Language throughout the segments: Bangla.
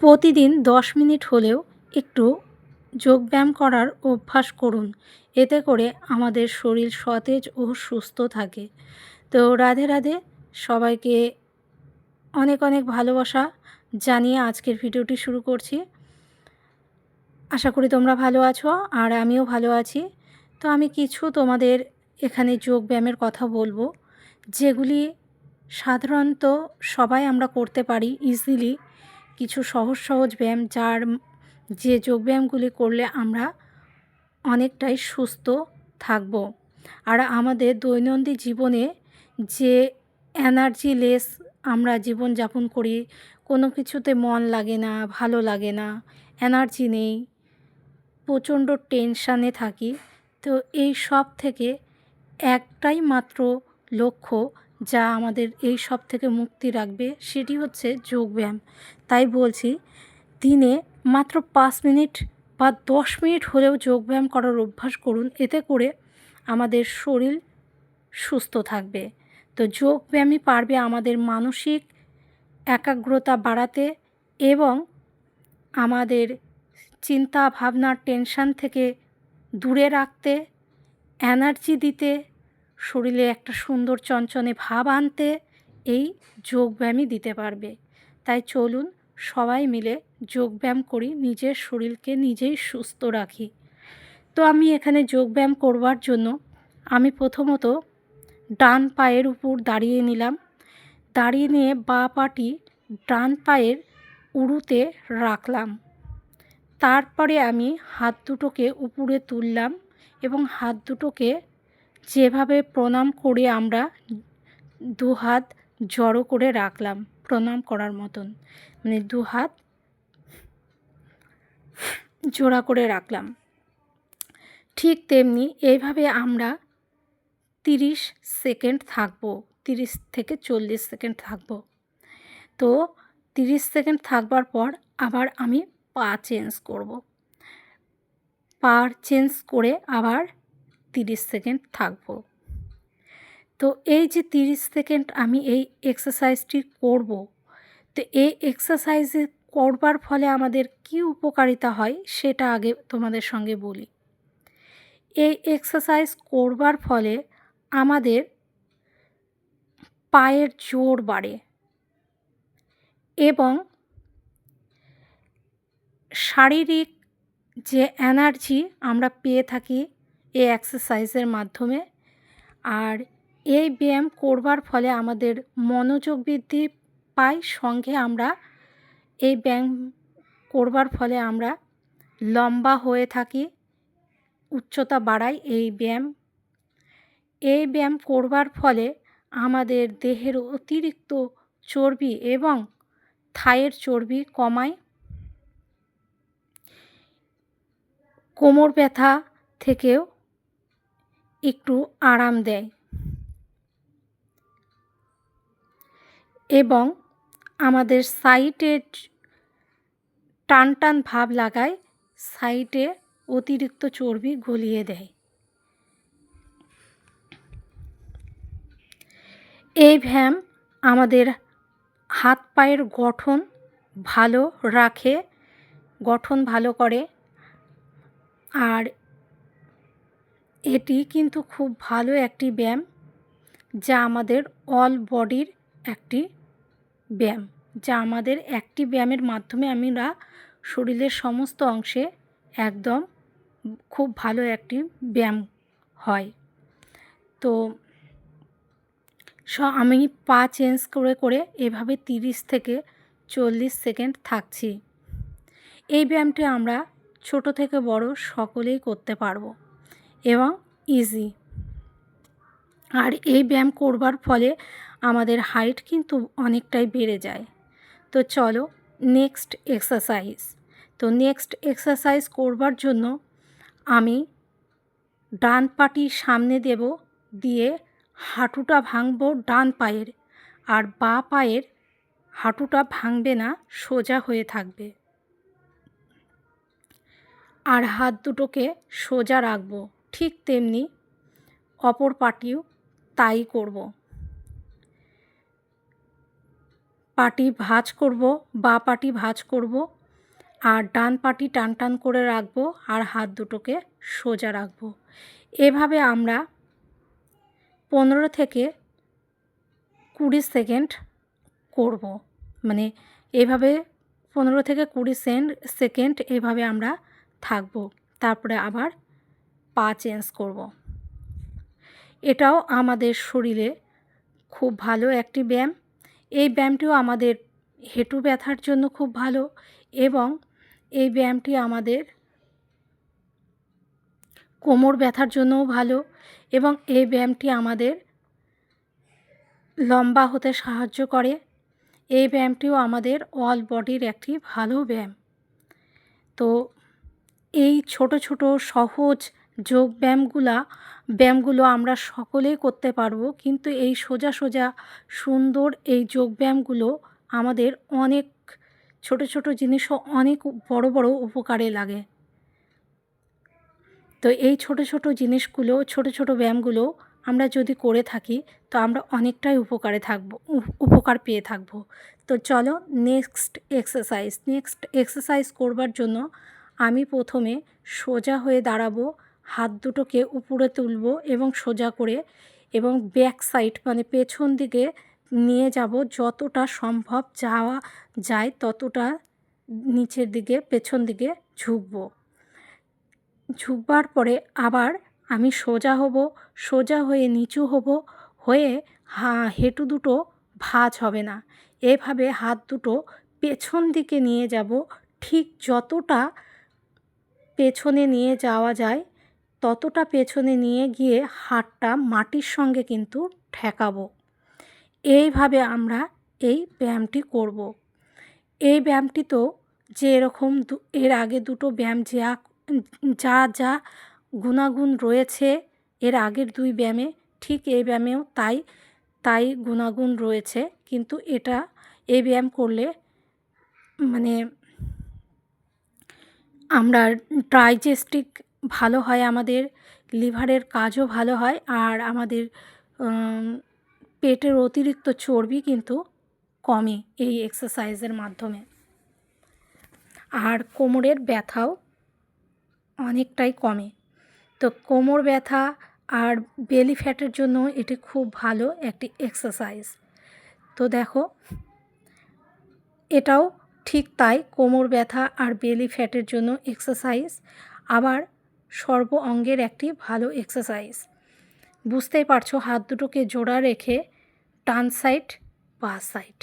প্রতিদিন দশ মিনিট হলেও একটু যোগব্যায়াম করার অভ্যাস করুন। এতে করে আমাদের শরীর সতেজ ও সুস্থ থাকে। তো রাধে রাধে সবাইকে অনেক অনেক ভালোবাসা জানিয়ে আজকের ভিডিওটি শুরু করছি। আশা করি তোমরা ভালো আছো আর আমিও ভালো আছি। তো আমি কিছু তোমাদের এখানে যোগব্যায়ামের কথা বলব। যেগুলি সাধারণত সবাই আমরা করতে পারি ইজিলি কিছু সহজ সহজ ব্যায়াম যার যে যোগব্যায়ামগুলি করলে আমরা অনেকটাই সুস্থ থাকব। আর আমাদের দৈনন্দিন জীবনে যে এনার্জি লেস আমরা জীবনযাপন করি, কোনো কিছুতে মন লাগে না, ভালো লাগে না এনার্জি নেই, প্রচণ্ড টেনশানে থাকি, তো এই সব থেকে একটাই মাত্র লক্ষ্য যা আমাদের এই সব থেকে মুক্তি রাখবে সেটি হচ্ছে যোগব্যায়াম তাই বলছি, দিনে মাত্র পাঁচ মিনিট বা দশ মিনিট হলেও যোগব্যায়াম করার অভ্যাস করুন, এতে করে আমাদের শরীর সুস্থ থাকবে। তো যোগব্যায়ামই পারবে আমাদের মানসিক একাগ্রতা বাড়াতে এবং আমাদের চিন্তা ভাবনা টেনশান থেকে দূরে রাখতে এনার্জি দিতে শরীরে একটা সুন্দর চঞ্চনে ভাব আনতে এই যোগব্যায়ামই দিতে পারবে। তাই চলুন সবাই মিলে যোগব্যায়াম করি, নিজের শরীরকে নিজেই সুস্থ রাখি। তো আমি এখানে যোগব্যায়াম করবার জন্য আমি প্রথমত ডান পায়ের উপর দাঁড়িয়ে নিলাম। দাঁড়িয়ে নিয়ে বা পাটি ডান পায়ের উড়ুতে রাখলাম। তারপরে আমি হাত দুটোকে উপরে তুললাম এবং হাত দুটোকে যেভাবে প্রণাম করে আমরা দু হাত জড়ো করে রাখলাম, প্রণাম করার মতন মানে দু হাত জোড়া করে রাখলাম। ঠিক তেমনি এইভাবে আমরা তিরিশ সেকেন্ড থাকব, তিরিশ থেকে চল্লিশ সেকেন্ড থাকব। তো তিরিশ সেকেন্ড থাকবার পর আবার আমি পা চেঞ্জ করব। পা চেঞ্জ করে আবার তিরিশ সেকেন্ড থাকব। তো এই যে তিরিশ সেকেন্ড আমি এই এক্সারসাইজটি করব, তো এই এক্সারসাইজে করবার ফলে আমাদের কি উপকারিতা হয় সেটা আগে তোমাদের সঙ্গে বলি। এই এক্সারসাইজ করবার ফলে আমাদের পায়ের জোর বাড়ে এবং শারীরিক যে এনার্জি আমরা পেয়ে থাকি এই এক্সারসাইজের মাধ্যমে। আর এই ব্যায়াম করবার ফলে আমাদের মনোযোগ বৃদ্ধি পাই সঙ্গে আমরা এই ব্যায়াম করবার ফলে আমরা লম্বা হয়ে থাকি, উচ্চতা বাড়াই এই ব্যায়াম। এই ব্যায়াম করবার ফলে আমাদের দেহের অতিরিক্ত চর্বি এবং থায়ের চর্বি কমায়। কোমর ব্যথা থেকেও একটু আরাম দেয়। এবং আমাদের সাইটে টান টান ভাব লাগায়, সাইটে অতিরিক্ত চর্বি গলিয়ে দেয়। এই ভ্যাম আমাদের হাত পায়ের গঠন ভালো রাখে, গঠন ভালো করে। আর এটি কিন্তু খুব ভালো একটি ব্যায়াম, যা আমাদের অল বডির একটি ব্যায়াম, যা আমাদের একটি ব্যায়ামের মাধ্যমে আমরা শরীরের সমস্ত অংশে একদম খুব ভালো একটি ব্যায়াম হয়। তো আমি পা চেঞ্জ করে করে এভাবে তিরিশ থেকে চল্লিশ সেকেন্ড থাকছি। এই ব্যায়ামটি আমরা ছোট থেকে বড় সকলেই করতে পারব। এবং ইজি আর এই ব্যায়াম করবার ফলে আমাদের হাইট কিন্তু অনেকটাই বেড়ে যায়। তো চলো নেক্সট এক্সারসাইজ তো নেক্সট এক্সারসাইজ করবার জন্য আমি ডান পাটি সামনে দেব দিয়ে হাঁটুটা ভাঙবো ডান পায়ের। আর বা পায়ের হাঁটুটা ভাঙবে না, সোজা হয়ে থাকবে। আর হাত দুটোকে সোজা রাখব। ঠিক তেমনি অপর পাটিও তাই করব। পাটি ভাজ করব, বা পাটি ভাজ করব, আর ডান পাটি টান টান করে রাখব, আর হাত দুটোকে সোজা রাখব। এভাবে আমরা পনেরো থেকে কুড়ি সেকেন্ড করব। মানে এভাবে পনেরো থেকে কুড়ি সেন্ট সেকেন্ড এভাবে আমরা থাকব। তারপরে আবার পা চেঞ্জ করব। এটাও আমাদের শরীরে খুব ভালো একটি ব্যায়াম। এই ব্যায়ামটিও আমাদের হেঁটু ব্যথার জন্য খুব ভালো এবং এই ব্যায়ামটি আমাদের কোমর ব্যথার জন্যও ভালো এবং এই ব্যায়ামটি আমাদের লম্বা হতে সাহায্য করে। এই ব্যায়ামটিও আমাদের অল বডির একটি ভালো ব্যায়াম। তো এই ছোট ছোট, সহজ যোগ ব্যায়ামগুলা ব্যায়ামগুলো আমরা সকলেই করতে পারব, কিন্তু এই সোজা সোজা সুন্দর এই যোগ ব্যায়ামগুলো আমাদের অনেক ছোট ছোট জিনিসও অনেক বড় বড় উপকারে লাগে। তো এই ছোট ছোট জিনিসগুলো, ছোট ছোট ব্যায়ামগুলো আমরা যদি করে থাকি, তো আমরা অনেকটাই উপকারে থাকব উপকার পেয়ে থাকব। তো চলো নেক্সট এক্সারসাইজ নেক্সট এক্সারসাইজ করবার জন্য আমি প্রথমে সোজা হয়ে দাঁড়াবো হাত দুটোকে উপরে তুলব এবং সোজা করে এবং ব্যাক সাইড মানে পেছন দিকে নিয়ে যাব যতটা সম্ভব যাওয়া যায় ততটা নিচের দিকে পেছন দিকে ঝুঁকবো। ঝুঁকবার পরে আবার আমি সোজা হব, সোজা হয়ে নিচু হব, হয়ে হা, হেঁটু দুটো ভাঁজ হবে না। এভাবে হাত দুটো পেছন দিকে নিয়ে যাব, ঠিক যতটা পেছনে নিয়ে যাওয়া যায় ততটা পেছনে নিয়ে গিয়ে হাতটা মাটির সঙ্গে কিন্তু ঠেকাবো এইভাবে আমরা এই ব্যায়ামটি করব। এই ব্যায়ামটি তো যে এরকম এর আগে দুটো ব্যায়াম যা যা যা গুণাগুণ রয়েছে, এর আগের দুই ব্যায়ামে ঠিক এই ব্যায়ামেও তাই তাই গুণাগুণ রয়েছে কিন্তু এটা, এই ব্যায়াম করলে মানে আমরা ডাইজেস্টিক ভালো হয়, আমাদের লিভারের কাজও ভালো হয় আর আমাদের পেটের অতিরিক্ত চর্বি কিন্তু কমে এই এক্সারসাইজের মাধ্যমে। আর কোমরের ব্যথাও অনেকটাই কমে। তো কোমর ব্যথা আর বেলি ফ্যাটের জন্য এটি খুব ভালো একটি এক্সারসাইজ তো দেখো, এটাও ঠিক তাই কোমর ব্যথা আর বেলি ফ্যাটের জন্য এক্সারসাইজ আবার সর্ব অঙ্গের একটি ভালো এক্সারসাইজ বুঝতেই পারছ, হাত দুটোকে জোড়া রেখে ডান সাইড বা সাইড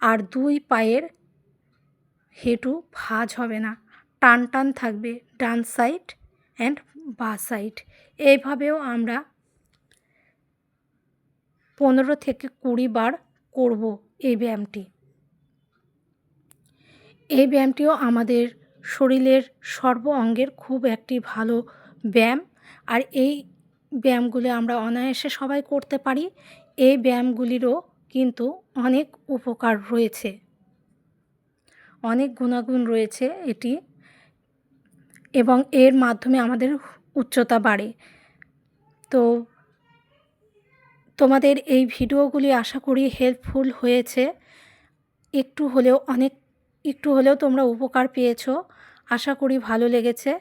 আর দুই পায়ের হেঁটু ভাজ হবে না। টান টান থাকবে ডান সাইড অ্যান্ড বা সাইড এইভাবেও আমরা পনেরো থেকে কুড়ি বার করব এই ব্যায়ামটি। এই ব্যায়ামটিও আমাদের শরীরের সর্ব অঙ্গের খুব একটি ভালো ব্যায়াম। আর এই ব্যায়ামগুলি আমরা অনায়াসে সবাই করতে পারি। এই ব্যায়ামগুলিরও কিন্তু অনেক উপকার রয়েছে। অনেক গুণাগুণ রয়েছে এটি। এবং এর মাধ্যমে আমাদের উচ্চতা বাড়ে। তো তোমাদের এই ভিডিওগুলি আশা করি হেল্পফুল হয়েছে। একটু হলেও অনেক একটু হলেও তোমরা উপকার পেয়েছ। আশা করি ভালো লেগেছে।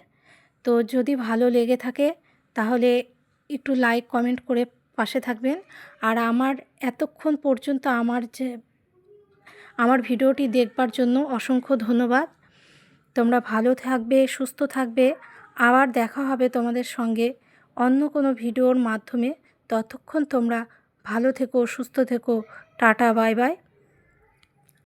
তো যদি ভালো লেগে থাকে, তাহলে একটু লাইক কমেন্ট করে পাশে থাকবেন। আর আমার এতক্ষণ পর্যন্ত আমার যে, আমার ভিডিওটি দেখবার জন্য অসংখ্য ধন্যবাদ। তোমরা ভালো থাকবে, সুস্থ থাকবে। আবার দেখা হবে তোমাদের সঙ্গে অন্য কোনো ভিডিওর মাধ্যমে। ততক্ষণ তোমরা ভালো থেকো, সুস্থ থেকো। Tata bye bye